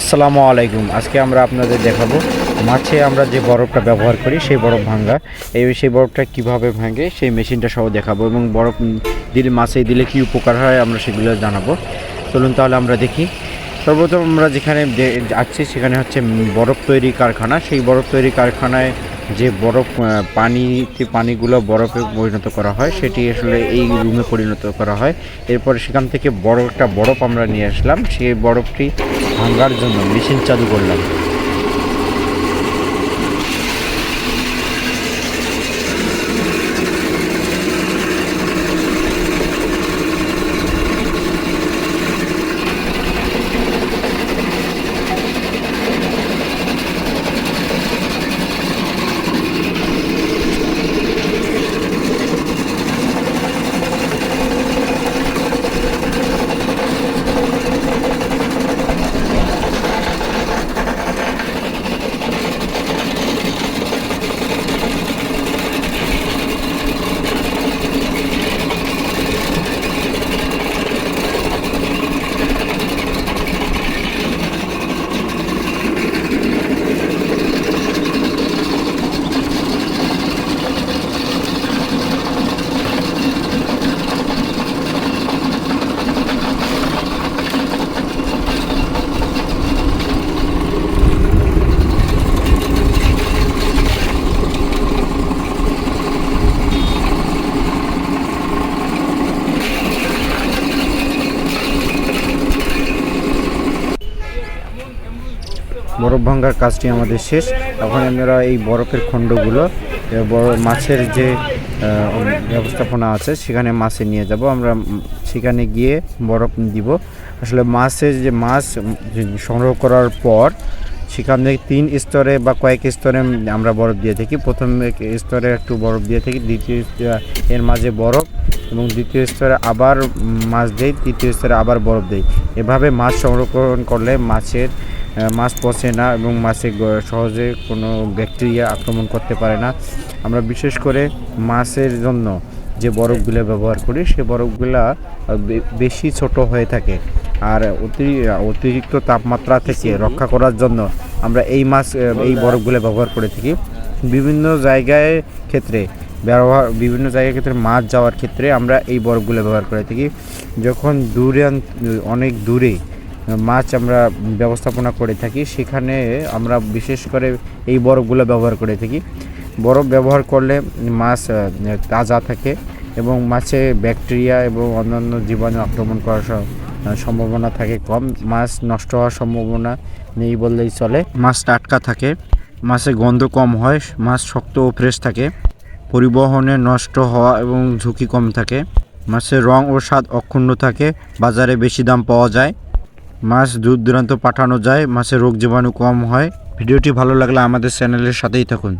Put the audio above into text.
আসসালামু আলাইকুম। আজকে আমরা আপনাদের দেখাবো, মাছে আমরা যে বরফটা ব্যবহার করি, সেই বরফ ভাঙ্গা। এই সেই বরফটা কীভাবে ভাঙে, সেই মেশিনটা সহ দেখাবো এবং বরফ দিলে, মাছে দিলে কি উপকার হয় আমরা সেগুলো জানাব। চলুন তাহলে আমরা দেখি। সর্বপ্রথম আমরা যেখানে আছি সেখানে হচ্ছে বরফ তৈরি কারখানা। সেই বরফ তৈরি কারখানায় যে বরফ পানিতে পানিগুলো বরফে পরিণত করা হয়, সেটি আসলে এই রুমে পরিণত করা হয়। এরপরে সেখান থেকে বড় একটা বরফ আমরা নিয়ে আসলাম। সেই বরফটি ভাঙ্গার জন্য মেশিন চালু করলাম। বরফ ভাঙ্গার কাজটি আমাদের শেষ। এখন আমরা এই বরফের খণ্ডগুলো বড় মাছের যে ব্যবস্থাপনা আছে, সেখানে মাছে নিয়ে যাব। আমরা সেখানে গিয়ে বরফ দিব। আসলে মাছের যে মাছ সংগ্রহ করার পর, সেখান থেকে তিন স্তরে বা কয়েক স্তরে আমরা বরফ দিয়ে থাকি। প্রথম স্তরে একটু বরফ দিয়ে থাকি, দ্বিতীয় এর মাঝে বরফ এবং দ্বিতীয় স্তরে আবার মাছ দেই, তৃতীয় স্তরে আবার বরফ দেই। এভাবে মাছ সংরক্ষণ করলে মাছের মাছ পচে না এবং মাছে সহজে কোনো ব্যাকটেরিয়া আক্রমণ করতে পারে না। আমরা বিশেষ করে মাছের জন্য যে বরফগুলো ব্যবহার করি, সে বরফগুলা বেশি ছোট হয়ে থাকে। আর অতি অতিরিক্ত তাপমাত্রা থেকে রক্ষা করার জন্য আমরা এই মাছ এই বরফগুলো ব্যবহার করে থাকি। বিভিন্ন জায়গায় ক্ষেত্রে ব্যবহার, বিভিন্ন জায়গার ক্ষেত্রে মাছ যাওয়ার ক্ষেত্রে আমরা এই বরফগুলো ব্যবহার করে থাকি। যখন দূরে অনেক দূরে মাছ আমরা ব্যবস্থাপনা করে থাকি। সেখানে আমরা বিশেষ করে এই বরফগুলো ব্যবহার করে থাকি। বরফ ব্যবহার করলে মাছ তাজা থাকে এবং মাছে ব্যাকটেরিয়া এবং অন্যান্য জীবাণু আক্রমণ করার সম্ভাবনা থাকে কম। মাছ নষ্ট হওয়ার সম্ভাবনা নেই বললেই চলে। মাছ টাটকা থাকে, মাছে গন্ধ কম হয়, মাছ শক্ত ও ফ্রেশ থাকে, পরিবহনে নষ্ট হওয়া এবং ঝুঁকি কম থাকে মাছের রং ও স্বাদ অক্ষুণ্ণ থাকে, বাজারে বেশি দাম পাওয়া যায়। মাছ দূর দূরান্ত পাঠানো যায়, মাছের রোগ জীবাণু কম হয়। ভিডিওটি ভালো লাগলে আমাদের চ্যানেলের সাথেই থাকুন।